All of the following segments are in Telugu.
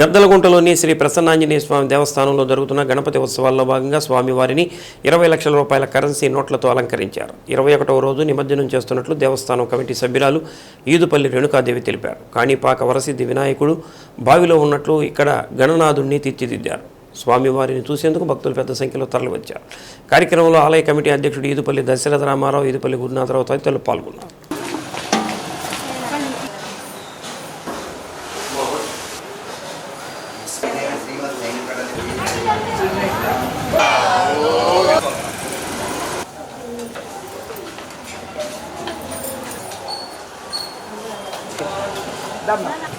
గద్దలగుంటలోని శ్రీ ప్రసన్నాంజనేయ స్వామి దేవస్థానంలో జరుగుతున్న గణపతి ఉత్సవాల్లో భాగంగా స్వామివారిని ఇరవై లక్షల రూపాయల కరెన్సీ నోట్లతో అలంకరించారు. ఇరవై ఒకటవ రోజు నిమజ్జనం చేస్తున్నట్లు దేవస్థానం కమిటీ సభ్యురాలు ఈదుపల్లి రేణుకాదేవి తెలిపారు. కాణిపాక వరసిద్ధి వినాయకుడు బావిలో ఉన్నట్లు ఇక్కడ గణనాథుణ్ణి తీర్చిదిద్దారు. స్వామివారిని చూసేందుకు భక్తులు పెద్ద సంఖ్యలో తరలివచ్చారు. కార్యక్రమంలో ఆలయ కమిటీ అధ్యక్షుడు ఈదుపల్లి దశరథ రామారావు ఈదుపల్లి గురునాథరావు తదితరులు పాల్గొన్నారు. तब ना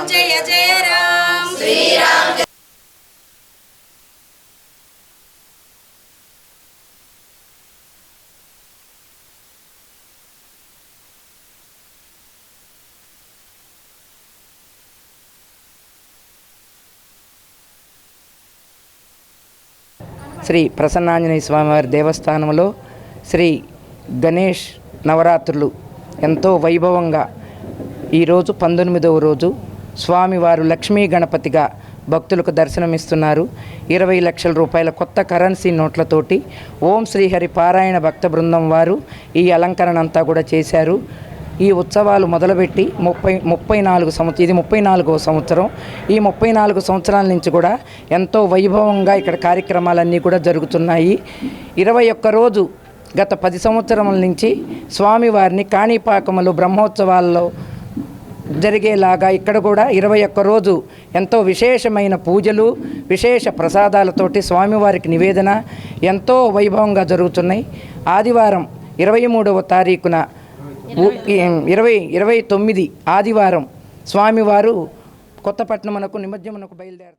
राम जय जय राम श्री राम శ్రీ ప్రసన్నాంజనేయ స్వామివారి దేవస్థానంలో శ్రీ గణేష్ నవరాత్రులు ఎంతో వైభవంగా ఈరోజు పంతొమ్మిదవ రోజు స్వామివారు లక్ష్మీ గణపతిగా భక్తులకు దర్శనమిస్తున్నారు. ఇరవై లక్షల రూపాయల కొత్త కరెన్సీ నోట్లతోటి ఓం శ్రీహరి పారాయణ భక్త బృందం వారు ఈ అలంకరణ అంతా కూడా చేశారు. ఈ ఉత్సవాలు మొదలుపెట్టి ముప్పై ముప్పై నాలుగు సంవత్సరం ఇది ముప్పై నాలుగవ సంవత్సరం. ఈ ముప్పై నాలుగు సంవత్సరాల నుంచి కూడా ఎంతో వైభవంగా ఇక్కడ కార్యక్రమాలన్నీ కూడా జరుగుతున్నాయి. ఇరవై ఒక్క రోజు గత పది సంవత్సరముల నుంచి స్వామివారిని కాణిపాకములు బ్రహ్మోత్సవాల్లో జరిగేలాగా ఇక్కడ కూడా ఇరవై ఒక్క రోజు ఎంతో విశేషమైన పూజలు విశేష ప్రసాదాలతోటి స్వామివారికి నివేదన ఎంతో వైభవంగా జరుగుతున్నాయి. ఆదివారం ఇరవై మూడవ తారీఖున ఇరవై ఇరవై తొమ్మిది ఆదివారం స్వామివారు కొత్తపట్నమునకు నిమజ్జమునకు బయలుదేరు